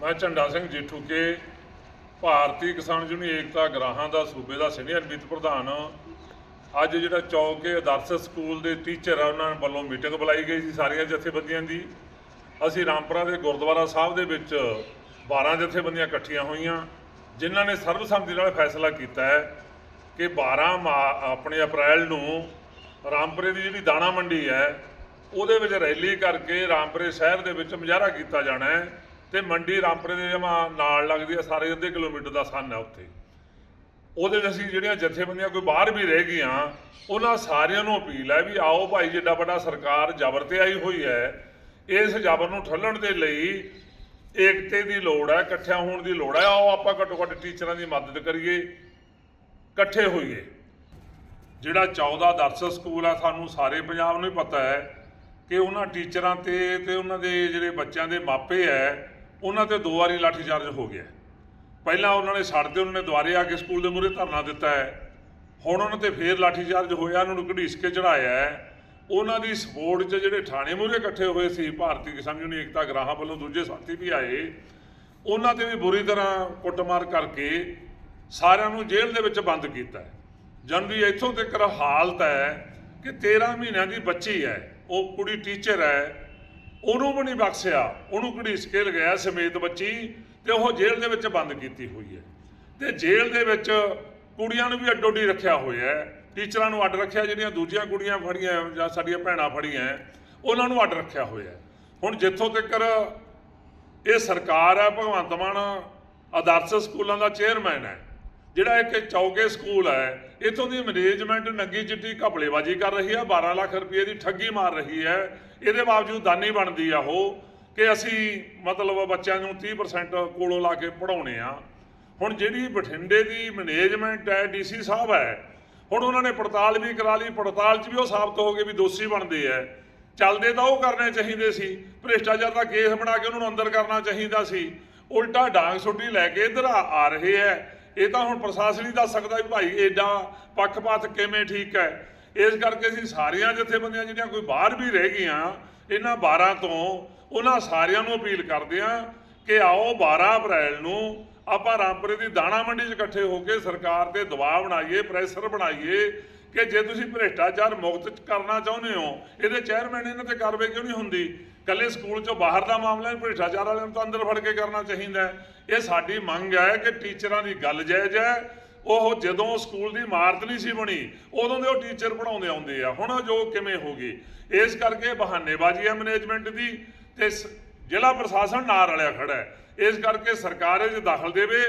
ਮੈਂ ਝੰਡਾ ਸਿੰਘ ਜੀਠੂ ਕੇ, ਭਾਰਤੀ ਕਿਸਾਨ ਯੂਨੀਅਨ ਏਕਤਾ ਗਰਾਹਾਂ ਦਾ ਸੂਬੇ ਦਾ ਸੀਨੀਅਰ ਵਿੱਤ ਪ੍ਰਧਾਨ ਅੱਜ ਜਿਹੜਾ ਚੌਕੇ ਆਦਰਸ਼ ਸਕੂਲ ਦੇ ਟੀਚਰ ਆ, ਉਹਨਾਂ ਵੱਲੋਂ ਮੀਟਿੰਗ ਬੁਲਾਈ ਗਈ ਸੀ ਸਾਰੀਆਂ ਜਥੇਬੰਦੀਆਂ ਦੀ। ਅਸੀਂ ਰਾਮਪੁਰਾ ਦੇ ਗੁਰਦੁਆਰਾ ਸਾਹਿਬ ਦੇ ਵਿੱਚ 12 ਜਥੇਬੰਦੀਆਂ ਇਕੱਠੀਆਂ ਹੋਈਆਂ, ਜਿਨ੍ਹਾਂ ਨੇ ਸਰਬਸੰਮਤੀ ਨਾਲ ਫੈਸਲਾ ਕੀਤਾ ਹੈ ਕਿ 12 ਮਾ- ਆਪਣੇ ਅਪ੍ਰੈਲ ਨੂੰ ਰਾਮਪੁਰੇ ਦੀ ਜਿਹੜੀ ਦਾਣਾ ਮੰਡੀ ਹੈ, ਉਹਦੇ ਵਿੱਚ ਰੈਲੀ ਕਰਕੇ ਰਾਮਪੁਰੇ ਸ਼ਹਿਰ ਦੇ ਵਿੱਚ ਮੁਜ਼ਾਹਰਾ ਕੀਤਾ ਜਾਣਾ ਹੈ। ਤੇ ਮੰਡੀ ਰਾਮਪੁਰੇ ਦੇ ਜਮਾ ਨਾਲ ਲੱਗਦੀ ਹੈ ਸਾਰੇ ਅੱਧੇ ਕਿਲੋਮੀਟਰ ਦਾ ਸੰਨ ਹੈ ਉੱਥੇ। ਉਹਦੇ ਵਿੱਚ ਅਸੀਂ ਜਿਹੜੀਆਂ ਜਥੇਬੰਦੀਆਂ ਕੋਈ ਬਾਹਰ ਵੀ ਰਹਿ ਗਈਆਂ, ਉਹਨਾਂ ਸਾਰਿਆਂ ਨੂੰ ਅਪੀਲ ਹੈ ਵੀ ਆਓ ਭਾਈ, ਜਿੱਡਾ ਵੱਡਾ ਸਰਕਾਰ ਜ਼ਬਰ ਤੇ ਆਈ ਹੋਈ ਹੈ, ਇਸ ਜ਼ਬਰ ਨੂੰ ਠੱਲਣ ਦੇ ਲਈ ਏਕਤੇ ਦੀ ਲੋੜ ਹੈ, ਇਕੱਠਿਆਂ ਹੋਣ ਦੀ ਲੋੜ ਹੈ, ਆਓ ਆਪਾਂ ਘੱਟੋ ਘੱਟ ਟੀਚਰਾਂ ਦੀ ਮਦਦ ਕਰੀਏ, ਇਕੱਠੇ ਹੋਈਏ। ਜਿਹੜਾ 14 ਦਰਸ ਸਕੂਲ ਆ, ਸਾਨੂੰ ਸਾਰੇ ਪੰਜਾਬ ਨੂੰ ਹੀ ਪਤਾ ਹੈ ਕਿ ਉਹਨਾਂ ਟੀਚਰਾਂ ਤੇ ਤੇ ਉਹਨਾਂ ਦੇ ਜਿਹੜੇ ਬੱਚਿਆਂ ਦੇ ਮਾਪੇ ਹੈ ਉਹਨਾਂ ਤੇ ਦੋ ਵਾਰੀ ਲਾਠੀਚਾਰਜ ਹੋ ਗਿਆ। ਪਹਿਲਾਂ ਉਹਨਾਂ ਨੇ ਛੱਡ ਤੇ ਉਹਨਾਂ ਨੇ ਦੁਬਾਰੇ ਆ ਕੇ ਸਕੂਲ ਦੇ ਮੂਹਰੇ ਧਰਨਾ ਦਿੱਤਾ ਹੈ। ਹੁਣ ਉਹਨਾਂ ਤੇ ਫੇਰ ਲਾਠੀਚਾਰਜ ਹੋਇਆ, ਉਹਨਾਂ ਨੂੰ ਘੜੀਸ ਕੇ ਚੜਾਇਆ ਹੈ। ਉਹਨਾਂ ਦੀ ਸਪੋਰਟ 'ਚ ਜਿਹੜੇ ਥਾਣੇ ਮੂਹਰੇ ਇਕੱਠੇ ਹੋਏ ਸੀ, ਭਾਰਤੀ ਕਿਸਾਨ ਯੂਨੀਅਨ ਏਕਤਾ ਗਰਾਹਾਂ ਵੱਲੋਂ ਦੂਜੇ ਸਾਥੀ ਵੀ ਆਏ। ਉਹਨਾਂ ਤੇ ਵੀ ਬੁਰੀ ਤਰ੍ਹਾਂ ਕੁੱਟਮਾਰ ਕਰਕੇ ਸਾਰਿਆਂ ਨੂੰ ਜੇਲ੍ਹ ਦੇ ਵਿੱਚ ਬੰਦ ਕੀਤਾ ਹੈ। ਜਨਵਰੀ ਇੱਥੋਂ ਤੱਕ ਹਾਲਤ ਹੈ ਕਿ 13 ਮਹੀਨਿਆਂ ਦੀ ਬੱਚੀ ਹੈ, ਉਹ ਕੁੜੀ ਟੀਚਰ ਹੈ। ਉਹਨੂੰ ਵੀ ਨਹੀਂ ਬਖਸ਼ਿਆ। ਉਹਨੂੰ ਘੜੀਸ ਕੇ ਲਗਾਇਆ ਸਮੇਤ ਬੱਚੀ ਤੇ ਉਹ ਜੇਲ੍ਹ ਦੇ ਵਿੱਚ ਬੰਦ ਕੀਤੀ ਹੋਈ ਹੈ। ਤੇ ਜੇਲ੍ਹ ਦੇ ਵਿੱਚ ਕੁੜੀਆਂ ਨੂੰ ਵੀ ਅੱਡੋਡੀ ਰੱਖਿਆ ਹੋਇਆ ਹੈ। ਟੀਚਰਾਂ ਨੂੰ ਅੱਡ ਰੱਖਿਆ, ਜਿਹੜੀਆਂ ਦੂਜੀਆਂ ਕੁੜੀਆਂ ਫੜੀਆਂ ਜਾਂ ਸਾਡੀਆਂ ਭੈਣਾਂ ਫੜੀਆਂ ਉਹਨਾਂ ਨੂੰ ਅੱਡ ਰੱਖਿਆ ਹੋਇਆ ਹੁਣ ਜਿੱਥੋਂ ਤੱਕ ਇਹ ਸਰਕਾਰ ਹੈ, ਭਗਵੰਤ ਮਾਨ ਆਦਰਸ਼ ਸਕੂਲਾਂ ਦਾ ਚੇਅਰਮੈਨ ਹੈ। ਜਿਹੜਾ ਇੱਕ ਚੌਕੇ ਸਕੂਲ ਹੈ, ਇਥੋਂ ਦੀ ਮੈਨੇਜਮੈਂਟ ਨੰਗੀ ਚਿੱਟੀ ਘਪਲੇਬਾਜ਼ੀ ਕਰ ਰਹੀ ਹੈ 12 ਲੱਖ ਰੁਪਏ ਦੀ ਠੱਗੀ ਮਾਰ ਰਹੀ ਹੈ। ਇਹਦੇ ਬਾਵਜੂਦ ਦਾਨੀ ਬਣਦੀ ਆ ਉਹ ਕਿ ਅਸੀਂ ਮਤਲਬ ਬੱਚਿਆਂ ਨੂੰ 30% ਕੋਲੋਂ ਲਾ ਕੇ ਪੜਾਉਣੇ ਆ। ਹੁਣ ਜਿਹੜੀ ਬਠਿੰਡੇ ਦੀ ਮੈਨੇਜਮੈਂਟ ਹੈ, ਡੀਸੀ ਸਾਹਿਬ ਹੈ, ਹੁਣ ਉਹਨਾਂ ਨੇ ਪੜਤਾਲ ਵੀ ਕਰਾ ਲਈ, ਪੜਤਾਲ 'ਚ ਵੀ ਉਹ ਸਾਬਤ ਹੋ ਗਏ ਵੀ ਦੋਸ਼ੀ ਬਣਦੇ ਆ। ਚੱਲਦੇ ਤਾਂ ਉਹ ਕਰਨੇ ਚਾਹੀਦੇ ਸੀ, ਭ੍ਰਿਸ਼ਟਾਚਾਰ ਦਾ ਕੇਸ ਬਣਾ ਕੇ ਉਹਨਾਂ ਨੂੰ ਅੰਦਰ ਕਰਨਾ ਚਾਹੀਦਾ ਸੀ। ਉਲਟਾ ਡਾਂਗ ਸੁੱਟੀ ਲੈ ਕੇ ਇੱਧਰ ਆ ਆ ਰਹੇ ਐ ਇਹ ਤਾਂ ਹੁਣ ਪ੍ਰਸ਼ਾਸਨ ਹੀ ਦੱਸ ਸਕਦਾ ਵੀ ਭਾਈ ਐਡਾ ਪੱਖਪਾਤ ਕਿਵੇਂ ਠੀਕ ਹੈ। ਇਸ ਕਰਕੇ ਅਸੀਂ ਸਾਰੀਆਂ ਜਥੇਬੰਦੀਆਂ ਜਿਹੜੀਆਂ ਕੋਈ ਬਾਹਰ ਵੀ ਰਹਿ ਗਈਆਂ, ਇਹਨਾਂ 12 ਤੋਂ ਉਹਨਾਂ ਸਾਰਿਆਂ ਨੂੰ ਅਪੀਲ ਕਰਦੇ ਆ ਕਿ ਆਓ 12 ਅਪ੍ਰੈਲ ਨੂੰ ਆਪਾਂ ਰਾਮਪੁਰੇ ਦੀ ਦਾਣਾ ਮੰਡੀ 'ਚ ਇਕੱਠੇ ਹੋ ਕੇ ਸਰਕਾਰ ਤੇ ਦਬਾਅ ਬਣਾਈਏ, ਪ੍ਰੈਸ਼ਰ ਬਣਾਈਏ ਕਿ ਜੇ ਤੁਸੀਂ ਭ੍ਰਿਸ਼ਟਾਚਾਰ ਮੁਕਤ ਕਰਨਾ ਚਾਹੁੰਦੇ ਹੋ, ਇਹਦੇ ਚੇਅਰਮੈਨ ਇਹਨਾਂ ਤੇ ਕਾਰਵਾਈ ਕਿਉਂ ਨਹੀਂ ਹੁੰਦੀ? ਕੱਲੇ ਸਕੂਲ ਚੋਂ ਬਾਹਰ ਦਾ ਮਾਮਲਾ ਹੈ, ਭ੍ਰਿਸ਼ਟਾਚਾਰ ਵਾਲਿਆਂ ਨੂੰ ਤਾਂ ਅੰਦਰ ਫੜ ਕੇ ਕਰਨਾ ਚਾਹੀਦਾ ਹੈ। ਇਹ ਸਾਡੀ ਮੰਗ ਹੈ ਕਿ ਟੀਚਰਾਂ ਦੀ ਗੱਲ ਜਾਇਜ਼ ਹੈ। ਉਹ ਜਦੋਂ ਸਕੂਲ ਦੀ ਇਮਾਰਤ ਨਹੀਂ ਸੀ ਬਣੀ, ਉਦੋਂ ਦੇ ਉਹ ਟੀਚਰ ਪੜਾਉਂਦੇ ਆਉਂਦੇ ਆ। ਹੁਣ ਜੋ ਕਿਵੇਂ ਹੋ ਗਈ ਇਸ ਕਰਕੇ ਬਹਾਨੇਬਾਜ਼ੀ ਹੈ ਮੈਨੇਜਮੈਂਟ ਦੀ ਤੇ ਜ਼ਿਲ੍ਹਾ ਪ੍ਰਸ਼ਾਸਨ ਨਾਲ ਰਲਿਆ ਖੜਾ ਹੈ। ਇਸ ਕਰਕੇ ਸਰਕਾਰ ਇਹ 'ਚ ਦਖਲ ਦੇਵੇ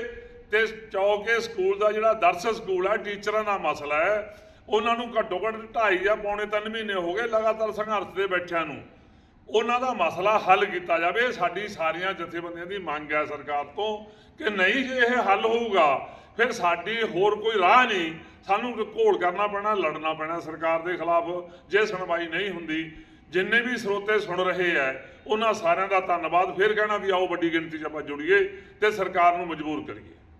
ਤੇ ਚੌਕੇ ਸਕੂਲ ਦਾ ਜਿਹੜਾ ਦਰਸ ਸਕੂਲ ਹੈ, ਟੀਚਰਾਂ ਦਾ ਮਸਲਾ ਹੈ। ਉਹਨਾਂ ਨੂੰ ਘੱਟੋ ਘੱਟ 2.5 ਜਾਂ ਪੌਣੇ 3 ਮਹੀਨੇ ਹੋ ਗਏ ਲਗਾਤਾਰ ਸੰਘਰਸ਼ ਦੇ ਬੈਠਿਆਂ ਨੂੰ। ਉਹਨਾਂ ਦਾ ਮਸਲਾ ਹੱਲ ਕੀਤਾ ਜਾਵੇ। ਸਾਡੀ ਸਾਰੀਆਂ ਜਥੇਬੰਦੀਆਂ ਦੀ ਮੰਗ ਹੈ ਸਰਕਾਰ ਤੋਂ ਕਿ ਨਹੀਂ ਜੇ ਇਹ ਹੱਲ ਹੋਊਗਾ, ਫਿਰ ਸਾਡੀ ਹੋਰ ਕੋਈ ਰਾਹ ਨਹੀਂ। ਸਾਨੂੰ ਘੋਲ ਕਰਨਾ ਪੈਣਾ, ਲੜਨਾ ਪੈਣਾ ਸਰਕਾਰ ਦੇ ਖਿਲਾਫ, ਜੇ ਸੁਣਵਾਈ ਨਹੀਂ ਹੁੰਦੀ। ਜਿੰਨੇ ਵੀ ਸਰੋਤੇ ਸੁਣ ਰਹੇ ਐ ਉਹਨਾਂ ਸਾਰਿਆਂ ਦਾ ਧੰਨਵਾਦ। ਫਿਰ ਕਹਿਣਾ ਵੀ ਆਓ ਵੱਡੀ ਗਿਣਤੀ 'ਚ ਆਪਾਂ ਜੁੜੀਏ ਤੇ ਸਰਕਾਰ ਨੂੰ ਮਜਬੂਰ ਕਰੀਏ।